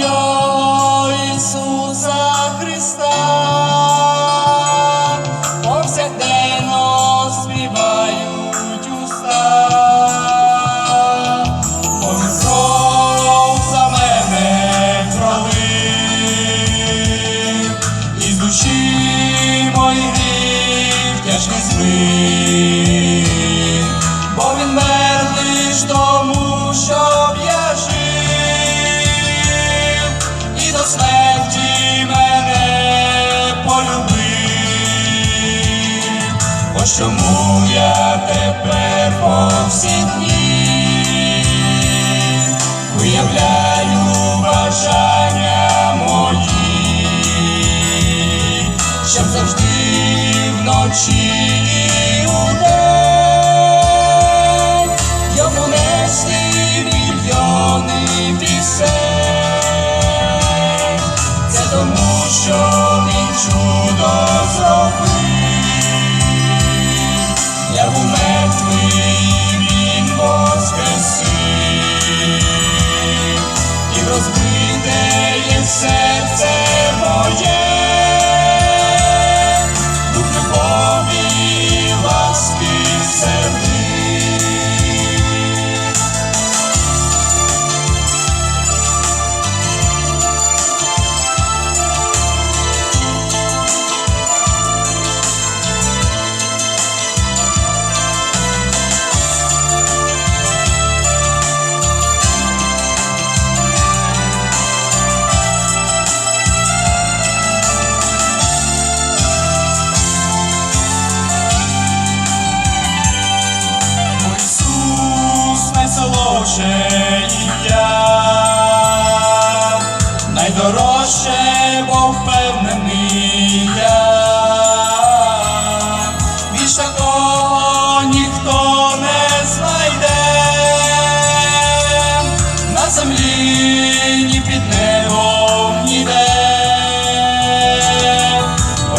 Yo.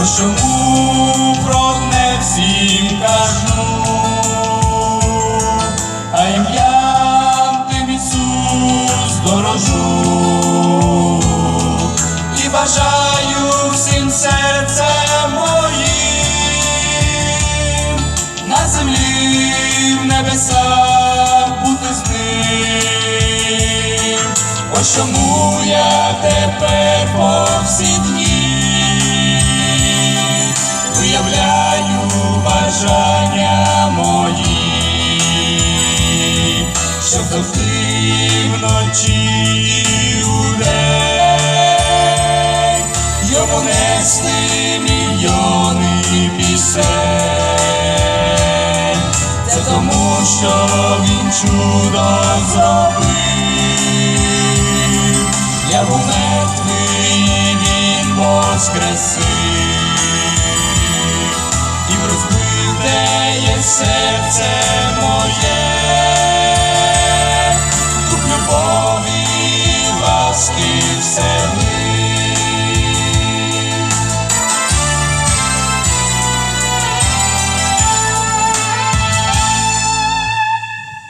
Чому про одне всім кажу, а ім'ям тим Ісус дорожу і бажаю всім серцем моїм на землі, в небесах бути з ним. Ось чому я тепер по всі дні завжди вночі у день. Йому нести мільйони пісень, це тому, що він чудо зробив, я був мертвий, він воскресив. І розбив, де є серце моє.